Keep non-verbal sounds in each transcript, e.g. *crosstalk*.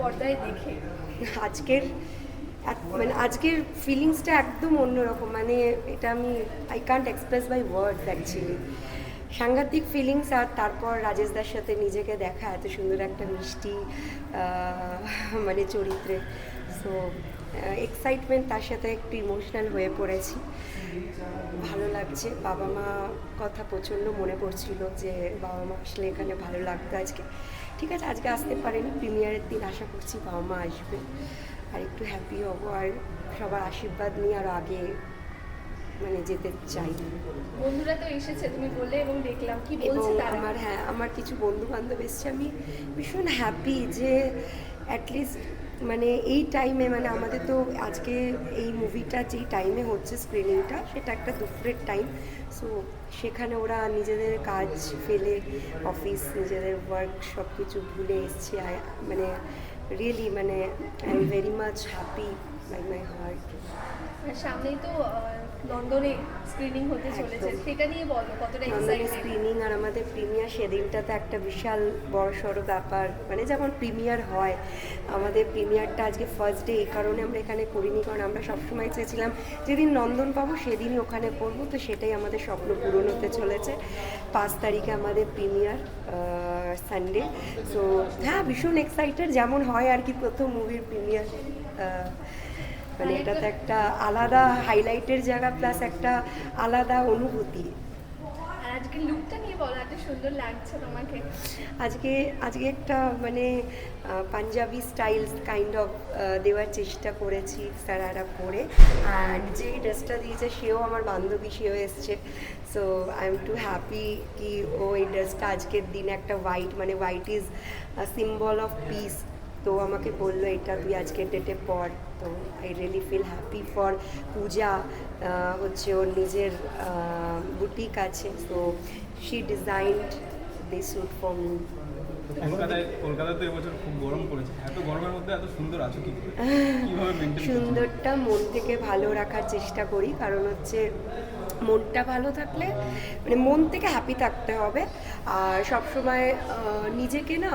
পর্দায় দেখে। আজকের মানে আজকের ফিলিংসটা একদম অন্যরকম। মানে এটা আমি I can't express by words actually সাংঘাতিক ফিলিংস আর তারপর রাজেশ দার সাথে নিজেকে দেখা, এত সুন্দর একটা মিষ্টি মানে চরিত্রে। সো এক্সাইটমেন্ট তার সাথে একটু ইমোশনাল হয়ে পড়েছি। ভালো লাগছে। বাবা মা কথা প্রচণ্ড মনে পড়ছিল যে বাবা মা আসলে এখানে ভালো লাগতো আজকে। ঠিক আছে আজকে আসতে পারেনি। প্রিমিয়ারের দিন আশা করছি বাবা মা আসবে। আর একটু হ্যাপি হব। আর সবার আশীর্বাদ নিয়ে আরও আগে মানে যেতে চাই। বন্ধুরা তো এসেছে তুমি বললে এবং দেখলাম। কি এবং বলছে তারা? আমার হ্যাঁ আমার কিছু বন্ধু বান্ধব এসছে। আমি ভীষণ হ্যাপি যে অ্যাটলিস্ট মানে এই টাইমে মানে আমাদের তো আজকে এই মুভিটা যেই টাইমে হচ্ছে স্ক্রিনিংটা সেটা একটা দুপুরের টাইম সো সেখানে ওরা নিজেদের কাজ ফেলে অফিস নিজেদের ওয়ার্ক সব কিছু ভুলে এসছে। মানে রিয়েলি মানে I am very much happy by my heart সামনেই তো লন্ডনে স্ক্রিনিং হতে চলেছে। সেটা নিয়ে বলো কতটা এক্সাইটেড স্ক্রিনিং আর আমাদের প্রিমিয়ার সেদিনটাতে একটা বিশাল বড় সড়ো ব্যাপার। মানে যেমন প্রিমিয়ার হয় আমাদের প্রিমিয়ারটা আজকে ফার্স্ট ডে এই কারণে আমরা এখানে করিনি। কারণ আমরা সবসময় চেয়েছিলাম যেদিন নন্দন পাবো সেদিনই ওখানে করব। তো সেটাই আমাদের স্বপ্ন পূরণ হতে চলেছে। পাঁচ তারিখে আমাদের প্রিমিয়ার সানডে সো হ্যাঁ ভীষণ এক্সাইটেড যেমন হয় আর কি প্রথম মুভির প্রিমিয়ার মানে এটাতে একটা আলাদা হাইলাইটের জায়গা প্লাস একটা আলাদা অনুভূতি। আজকে লুকটা নিয়ে বলো এত সুন্দর লাগছে তোমাকে। আজকে আজকে একটা মানে পাঞ্জাবি স্টাইল কাইন্ড অফ দেওয়ার চেষ্টা করেছি সারারা পরে অ্যান্ড যে ড্রেসটা দিয়েছে সেও আমার বান্ধবী সেও এসছে। So I am too happy কি ও এই ড্রেসটা আজকের দিনে একটা হোয়াইট মানে white is symbol of peace তো আমাকে বলল এটা তুই আজকের ডেটে পর। তো I really feel happy for Puja হচ্ছে ওর নিজের বুটিক আছে। So she designed this suit for me কলকাতায় কলকাতায় তো এবছর খুব গরম পড়েছে। এত গরমের মধ্যে এত সুন্দর আছো কি করে? *laughs* কীভাবে মেনটেন সুন্দরটা মন থেকে ভালো রাখার চেষ্টা করি। কারণ হচ্ছে মনটা ভালো থাকলে মানে মন থেকে হ্যাপি থাকতে হবে। আর সবসময় নিজেকে না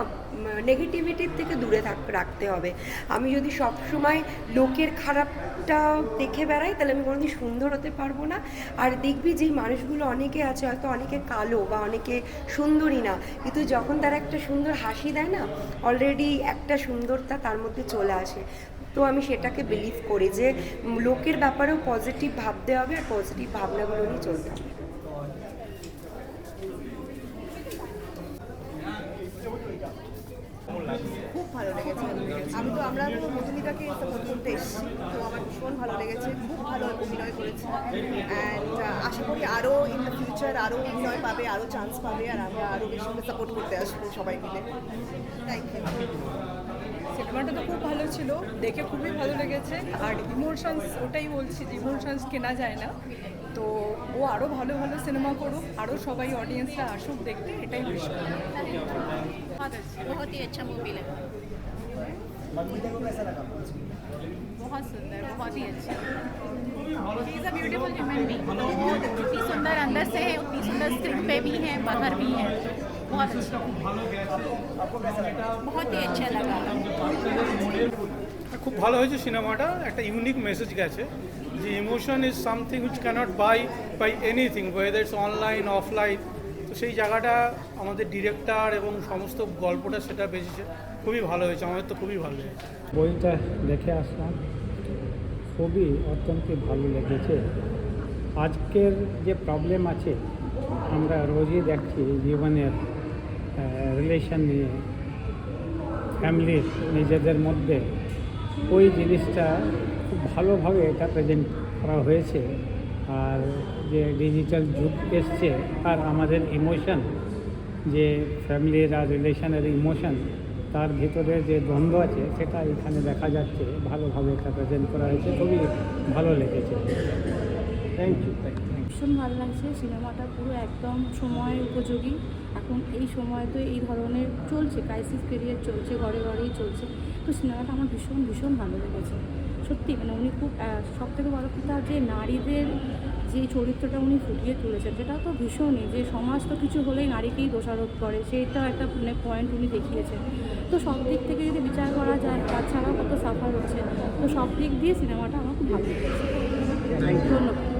নেগেটিভিটির থেকে দূরে থাক, রাখতে হবে। আমি যদি সবসময় লোকের খারাপটা দেখে বেড়াই, তাহলে আমি কোনোদিন সুন্দর হতে পারব না। আর দেখবি যেই মানুষগুলো অনেকে আছে, হয়তো অনেকে কালো বা অনেকে সুন্দরী না, কিন্তু যখন তারা একটা সুন্দর হাসি দেয় না অলরেডি একটা সুন্দরতা তার মধ্যে চলে আসে। তো আমি সেটাকে বিলিভ করি যে লোকের ব্যাপারেও পজিটিভ ভাবতে হবে আর পজিটিভ ভাবনাগুলো নিয়ে চলতে হবে। খুব ভালো লেগেছে, আমি তো আমরা তো মধুমিতাকে সাপোর্ট করতে এসেছি, তো আমার ভীষণ ভালো লেগেছে, খুব ভালো অভিনয় করেছে। অ্যান্ড আশা করি আরও ইন দ্য ফিউচার আরও অভিনয় পাবে আরও চান্স পাবে, আর আমরা আরও বেশি সাপোর্ট করতে আসব সবাই মিলে। থ্যাংক ইউ সিনেমাটা তো খুব ভালো ছিল দেখে খুবই ভালো লেগেছে আর ইমোশনস ওটাই বলছি যে ইমোশনস কেনা যায় না তো ও আরও ভালো ভালো সিনেমা করুক আরও সবাই অডিয়েন্সরা আসুক দেখতে এটাই বেশি बहुत अच्छा बहुत ही अच्छा मूवी लगा बहुत सुंदर बहुत ही अच्छा is a beautiful human being जितनी सुंदर अंदर से है उतनी सुंदर स्क्रीन पे भी है बाहर भी है बहुत अच्छा बहुत ही अच्छा लगा খুব ভালো হয়েছে সিনেমাটা একটা ইউনিক মেসেজ গেছে যে emotion is something which cannot buy buy anything whether it's online offline তো সেই জায়গাটা আমাদের ডিরেক্টর এবং সমস্ত গল্পটা সেটা বেঁচেছে খুবই ভালো হয়েছে আমাদের তো খুবই ভালো লেগেছে বইটা দেখে আসলাম খুবই অত্যন্ত ভালো লেগেছে আজকের যে প্রবলেম আছে আমরা রোজই দেখছি জীবনের রিলেশন নিয়ে ফ্যামিলির নিজেদের মধ্যে ওই জিনিসটা খুব ভালোভাবে এটা প্রেজেন্ট করা হয়েছে। আর যে ডিজিটাল যুগ এসছে, আর আমাদের ইমোশন যে ফ্যামিলির আর রিলেশনের ইমোশন তার ভিতরে যে দ্বন্দ্ব আছে, সেটা এখানে দেখা যাচ্ছে। ভালোভাবে এটা প্রেজেন্ট করা হয়েছে, খুবই ভালো লেগেছে। থ্যাংক ইউ ভীষণ ভালো লাগছে সিনেমাটা পুরো একদম সময় উপযোগী। এখন এই সময় তো এই ধরনের চলছে ক্রাইসিস পিরিয়ড চলছে ঘরে ঘরেই চলছে। তো সিনেমাটা আমার ভীষণ ভীষণ ভালো লেগেছে। সত্যি মানে উনি খুব সব থেকে বড় কথা যে নারীদের যে চরিত্রটা উনি ফুটিয়ে তুলেছেন সেটা তো ভীষণই। যে সমাজ তো কিছু হলেই নারীকেই দোষারোপ করে সেইটা একটা মানে পয়েন্ট উনি দেখিয়েছেন। তো সব দিক থেকে যদি বিচার করা যায় বাচ্চারাও কত সাফার হচ্ছে। তো সব দিক দিয়ে সিনেমাটা আমার খুব ভালো লেগেছে। ধন্যবাদ।